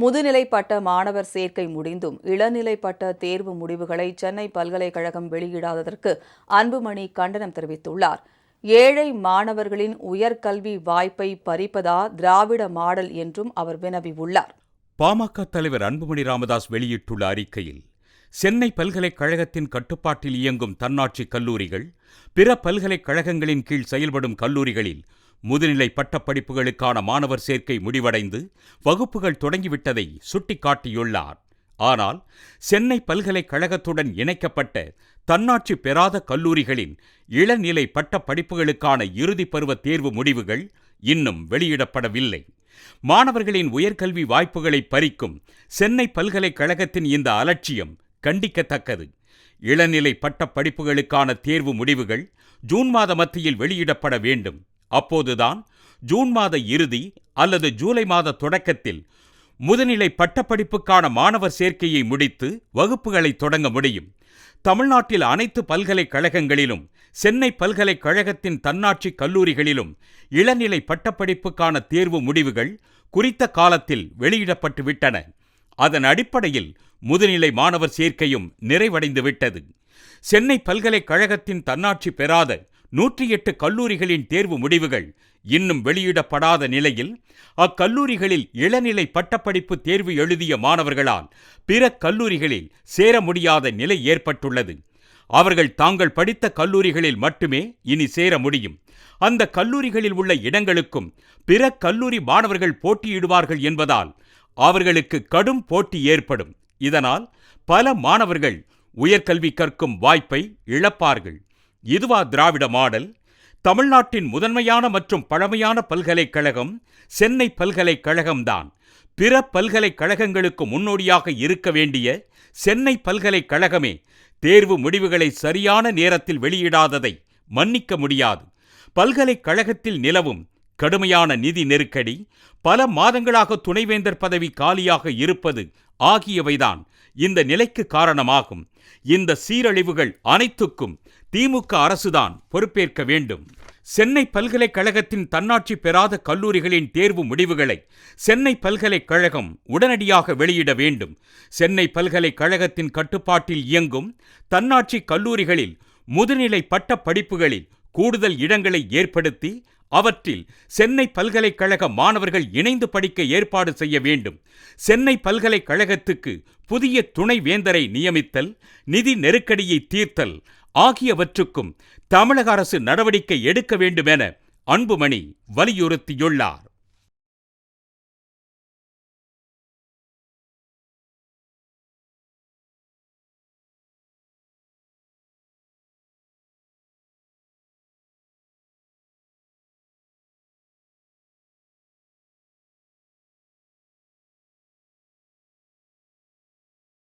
முதுநிலை பட்ட மாணவர் சேர்க்கை முடிந்தும் இளநிலை பட்ட தேர்வு முடிவுகளை சென்னை பல்கலைக்கழகம் வெளியிடாததற்கு அன்புமணி கண்டனம் தெரிவித்துள்ளார். ஏழை மாணவர்களின் உயர்கல்வி வாய்ப்பை பறிப்பதா திராவிட மாடல் என்றும் அவர் வினவியுள்ளார். பாமக தலைவர் அன்புமணி ராமதாஸ் வெளியிட்டுள்ள அறிக்கையில் சென்னை பல்கலைக்கழகத்தின் கட்டுப்பாட்டில் இயங்கும் தன்னாட்சி கல்லூரிகள் பிற பல்கலைக்கழகங்களின் கீழ் செயல்படும் கல்லூரிகளில் முதுநிலை பட்டப்படிப்புகளுக்கான மாணவர் சேர்க்கை முடிவடைந்து வகுப்புகள் தொடங்கிவிட்டதை சுட்டிக்காட்டியுள்ளார். ஆனால் சென்னை பல்கலைக்கழகத்துடன் இணைக்கப்பட்ட தன்னாட்சி பெறாத கல்லூரிகளின் இளநிலை பட்ட படிப்புகளுக்கான இறுதிப் பருவ தேர்வு முடிவுகள் இன்னும் வெளியிடப்படவில்லை. மாணவர்களின் உயர்கல்வி வாய்ப்புகளை பறிக்கும் சென்னை பல்கலைக்கழகத்தின் இந்த அலட்சியம் கண்டிக்கத்தக்கது. இளநிலை பட்ட படிப்புகளுக்கான தேர்வு முடிவுகள் ஜூன் மாத மத்தியில் வெளியிடப்பட வேண்டும். அப்போதுதான் ஜூன் மாத இறுதி அல்லது ஜூலை மாத தொடக்கத்தில் முதுநிலை பட்டப்படிப்புக்கான மாணவர் சேர்க்கையை முடித்து வகுப்புகளை தொடங்க முடியும். தமிழ்நாட்டில் அனைத்து பல்கலைக்கழகங்களிலும் சென்னை பல்கலைக்கழகத்தின் தன்னாட்சி கல்லூரிகளிலும் இளநிலை பட்டப்படிப்புக்கான தேர்வு முடிவுகள் குறித்த காலத்தில் வெளியிடப்பட்டுவிட்டன. அதன் அடிப்படையில் முதுநிலை மாணவர் சேர்க்கையும் நிறைவடைந்து விட்டது சென்னை பல்கலைக்கழகத்தின் தன்னாட்சி பெறாத நூற்றி எட்டு கல்லூரிகளின் தேர்வு முடிவுகள் இன்னும் வெளியிடப்படாத நிலையில் அக்கல்லூரிகளில் இளநிலை பட்டப்படிப்பு தேர்வு எழுதிய மாணவர்களால் பிற கல்லூரிகளில் சேர முடியாத நிலை ஏற்பட்டுள்ளது. அவர்கள் தாங்கள் படித்த கல்லூரிகளில் மட்டுமே இனி சேர முடியும். அந்த கல்லூரிகளில் உள்ள இடங்களுக்கும் பிற கல்லூரி மாணவர்கள் போட்டியிடுவார்கள் என்பதால் அவர்களுக்கு கடும் போட்டி ஏற்படும். இதனால் பல மாணவர்கள் உயர்கல்வி கற்கும் வாய்ப்பை இழப்பார்கள். இதுவா திராவிட மாடல்? தமிழ்நாட்டின் முதன்மையான மற்றும் பழமையான பல்கலைக்கழகம் சென்னை பல்கலைக்கழகம்தான். பிற பல்கலைக்கழகங்களுக்கு முன்னோடியாக இருக்க வேண்டிய சென்னை பல்கலைக்கழகமே தேர்வு முடிவுகளை சரியான நேரத்தில் வெளியிடாததை மன்னிக்க முடியாது. பல்கலைக்கழகத்தில் நிலவும் கடுமையான நிதி நெருக்கடி பல மாதங்களாக துணைவேந்தர் பதவி காலியாக இருப்பது ஆகியவைதான் இந்த நிலைக்கு காரணமாகும். இந்த சீரழிவுகள் அனைத்துக்கும் திமுக அரசுதான் பொறுப்பேற்க வேண்டும். சென்னை பல்கலைக்கழகத்தின் தன்னாட்சி பெறாத கல்லூரிகளின் தேர்வு முடிவுகளை சென்னை பல்கலைக்கழகம் உடனடியாக வெளியிட வேண்டும். சென்னை பல்கலைக்கழகத்தின் கட்டுப்பாட்டில் இயங்கும் தன்னாட்சி கல்லூரிகளில் முதுநிலை பட்ட படிப்புகளில் கூடுதல் இடங்களை ஏற்படுத்தி அவற்றில் சென்னை பல்கலைக்கழக மாணவர்கள் இணைந்து படிக்க ஏற்பாடு செய்ய வேண்டும். சென்னை பல்கலைக்கழகத்துக்கு புதிய துணை வேந்தரை நியமித்தல் நிதி நெருக்கடியை தீர்த்தல் ஆகியவற்றுக்கும் தமிழக அரசு நடவடிக்கை எடுக்க வேண்டுமென அன்புமணி வலியுறுத்தியுள்ளார்.